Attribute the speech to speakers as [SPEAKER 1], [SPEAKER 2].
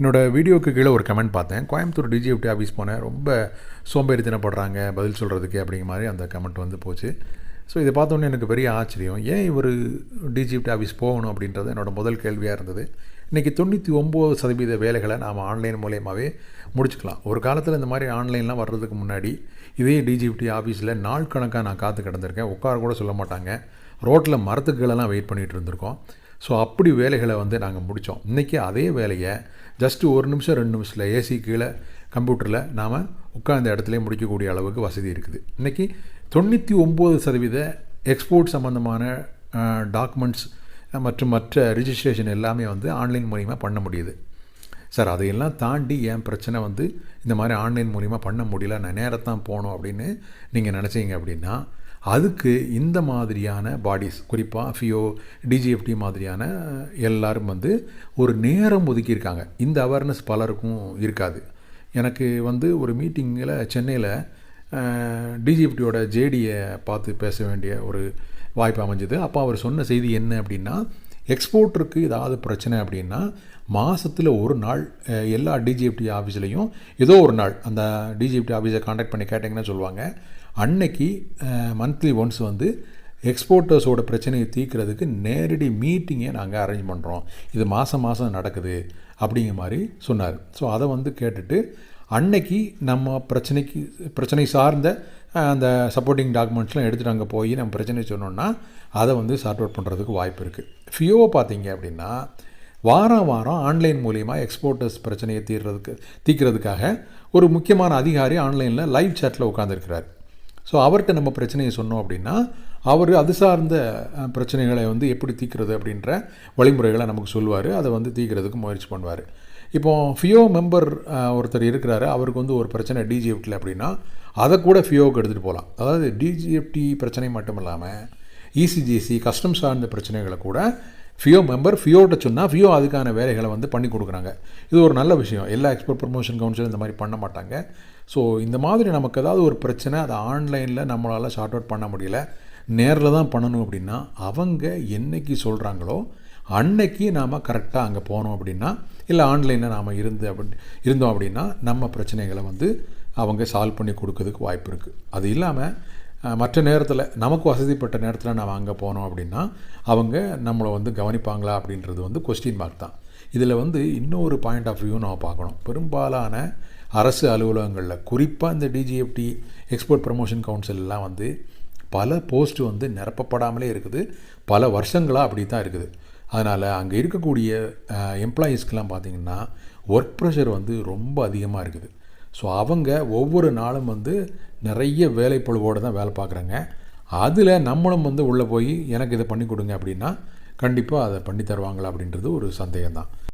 [SPEAKER 1] என்னோடய வீடியோக்கு கீழே ஒரு கமெண்ட் பார்த்தேன். கோயம்புத்தூர் டிஜிஎஃப்டி ஆஃபீஸ் போனேன் ரொம்ப சோம்பேறித்தனப்படுறாங்க பதில் சொல்கிறதுக்கு அப்படிங்கிற மாதிரி அந்த கமெண்ட் வந்து போச்சு. ஸோ இதை பார்த்தோன்னே எனக்கு பெரிய ஆச்சரியம். ஏன் இவர் டிஜிஎஃப்டி ஆஃபீஸ் போகணும் அப்படின்றது என்னோடய முதல் கேள்வியாக இருந்தது. இன்றைக்கி தொண்ணூற்றி ஒம்பது சதவீத வேலைகளை நாம் ஆன்லைன் மூலயமாவே முடிச்சுக்கலாம். ஒரு காலத்தில் இந்த மாதிரி ஆன்லைன்லாம் வர்றதுக்கு முன்னாடி இதே டிஜிபிடி ஆஃபீஸில் நாள் கணக்காக நான் காத்து கிடந்திருக்கேன். உட்கார கூட சொல்ல மாட்டாங்க. ரோட்டில் மரத்துக்கெல்லாம் வெயிட் பண்ணிகிட்டு இருந்திருக்கோம். ஸோ அப்படி வேலைகளை வந்து நாங்கள் முடித்தோம் இன்றைக்கி அதே வேலையை ஜஸ்ட்டு ஒரு நிமிஷம் ரெண்டு நிமிஷத்தில் ஏசி கீழே கம்ப்யூட்டரில் நாம் உட்கார்ந்த இடத்துல முடிக்கக்கூடிய அளவுக்கு வசதி இருக்குது. இன்றைக்கி தொண்ணூற்றி ஒம்பது சதவீத எக்ஸ்போர்ட் சம்மந்தமான டாக்குமெண்ட்ஸ் மற்றும் மற்ற ரிஜிஸ்ட்ரேஷன் எல்லாமே வந்து ஆன்லைன் மூலிமா பண்ண முடியுது. சார் அதையெல்லாம் தாண்டி என் பிரச்சனை வந்து இந்த மாதிரி ஆன்லைன் மூலிமா பண்ண முடியல? நான் நேரத்தான் போகணும் அப்படின்னு நீங்கள் நினச்சிங்க அப்படின்னா அதுக்கு இந்த மாதிரியான பாடிஸ் குறிப்பாக ஃபியோ டிஜிஎஃப்டி மாதிரியான எல்லோரும் வந்து ஒரு நேரம் ஒதுக்கியிருக்காங்க. இந்த அவேர்னஸ் பலருக்கும் இருக்காது. எனக்கு வந்து ஒரு மீட்டிங்கில் சென்னையில் டிஜிஎஃப்டியோட ஜேடியை பார்த்து பேச வேண்டிய ஒரு வாய்ப்பு அமைஞ்சது. அப்போ அவர் சொன்ன செய்தி என்ன அப்படின்னா எக்ஸ்போர்ட்டருக்கு ஏதாவது பிரச்சனை அப்படின்னா மாதத்தில் ஒரு நாள் எல்லா டிஜிஎஃப்டி ஆஃபீஸ்லேயும் ஏதோ ஒரு நாள் அந்த டிஜிஎஃப்டி ஆஃபீஸை காண்டாக்ட் பண்ணி கேட்டிங்கன்னா சொல்லுவாங்க. அன்னைக்கு மந்த்லி ஒன்ஸ் வந்து எக்ஸ்போர்ட்டர்ஸோட பிரச்சனையை தீர்க்கிறதுக்கு நேரடி மீட்டிங்கை நாங்கள் அரேஞ்ச் பண்ணுறோம் இது மாதம் மாதம் நடக்குது அப்படிங்கிற மாதிரி சொன்னார். ஸோ அதை வந்து கேட்டுட்டு அன்னைக்கு நம்ம பிரச்சனைக்கு பிரச்சனை சார்ந்த அந்த சப்போர்ட்டிங் டாக்குமெண்ட்ஸ்லாம் எடுத்துகிட்டு அங்கே போய் நம்ம பிரச்சனை சொன்னோன்னா அதை வந்து சார்ட் அவுட் பண்ணுறதுக்கு வாய்ப்பு இருக்குது ஃபியோவை பார்த்தீங்க அப்படின்னா வாரம் வாரம் ஆன்லைன் மூலிமா எக்ஸ்போர்ட்டர்ஸ் பிரச்சனையை தீர்றதுக்கு தீர்க்கிறதுக்காக ஒரு முக்கியமான அதிகாரி ஆன்லைனில் லைவ் சேட்டில் உட்காந்துருக்கிறார் ஸோ அவர்கிட்ட நம்ம பிரச்சனையை சொன்னோம் அப்படின்னா அவர் அது சார்ந்த பிரச்சனைகளை வந்து எப்படி தீர்க்கிறது அப்படின்ற வழிமுறைகளை நமக்கு சொல்லுவார். அதை வந்து தீர்க்கிறதுக்கு முயற்சி பண்ணுவார். இப்போ ஃபியோ மெம்பர் ஒருத்தர் இருக்கிறாரு. அவருக்கு வந்து ஒரு பிரச்சனை டிஜிஎஃப்டியில் அப்படின்னா அதை கூட ஃபியோவுக்கு எடுத்துகிட்டு போகலாம் அதாவது டிஜிஎஃப்டி பிரச்சனை மட்டும் இல்லாமல் இசிஜிசி கஸ்டம் சார்ந்த பிரச்சனைகளை கூட ஃபியோ மெம்பர் ஃபியோட்ட சொன்னால் ஃபியோ அதுக்கான வேலைகளை வந்து பண்ணி கொடுக்குறாங்க. இது ஒரு நல்ல விஷயம். எல்லா எக்ஸ்போர்ட் ப்ரொமோஷன் கவுன்சில் இந்த மாதிரி பண்ண மாட்டாங்க. ஸோ இந்த மாதிரி நமக்கு ஏதாவது ஒரு பிரச்சனை அதை ஆன்லைனில் நம்மளால் ஷார்ட் அவுட் பண்ண முடியல. நேரில் தான் பண்ணணும் அப்படின்னா அவங்க என்னைக்கு சொல்கிறாங்களோ அன்னைக்கு நாம் கரெக்டாக அங்கே போனோம் அப்படின்னா இல்லை ஆன்லைனில் நாம் இருந்து அப்படி இருந்தோம் அப்படின்னா நம்ம பிரச்சனைகளை வந்து அவங்க சால்வ் பண்ணி கொடுக்கறதுக்கு வாய்ப்பு இருக்குது அது இல்லாமல் மற்ற நேரத்தில் நமக்கு வசதிப்பட்ட நேரத்தில் நாம் அங்கே போனோம் அப்படின்னா அவங்க நம்மளை வந்து கவனிப்பாங்களா அப்படின்றது வந்து கொஸ்டின் மார்க் தான். இதில் வந்து இன்னொரு பாயிண்ட் ஆஃப் வியூ நம்ம பார்க்கணும். பெரும்பாலான அரசு அலுவலகங்களில் குறிப்பாக இந்த டிஜிஎஃப்டி எக்ஸ்போர்ட் ப்ரமோஷன் கவுன்சிலெலாம் வந்து பல போஸ்ட்டு வந்து நிரப்பப்படாமலே இருக்குது. பல வருஷங்களாக அப்படி தான் இருக்குது. அதனால் அங்கே இருக்கக்கூடிய எம்ப்ளாயீஸ்க்கெலாம் பார்த்திங்கன்னா ஒர்க் ப்ரெஷர் வந்து ரொம்ப அதிகமாக இருக்குது. ஸோ அவங்க ஒவ்வொரு நாளும் வந்து நிறைய வேலைப்பழுவோடு தான் வேலை பார்க்குறாங்க. அதில் நம்மளும் வந்து உள்ளே போய் எனக்கு இதை பண்ணி கொடுங்க அப்படின்னா கண்டிப்பாக அதை பண்ணி தருவாங்களா அப்படின்றது ஒரு சந்தேகம் தான்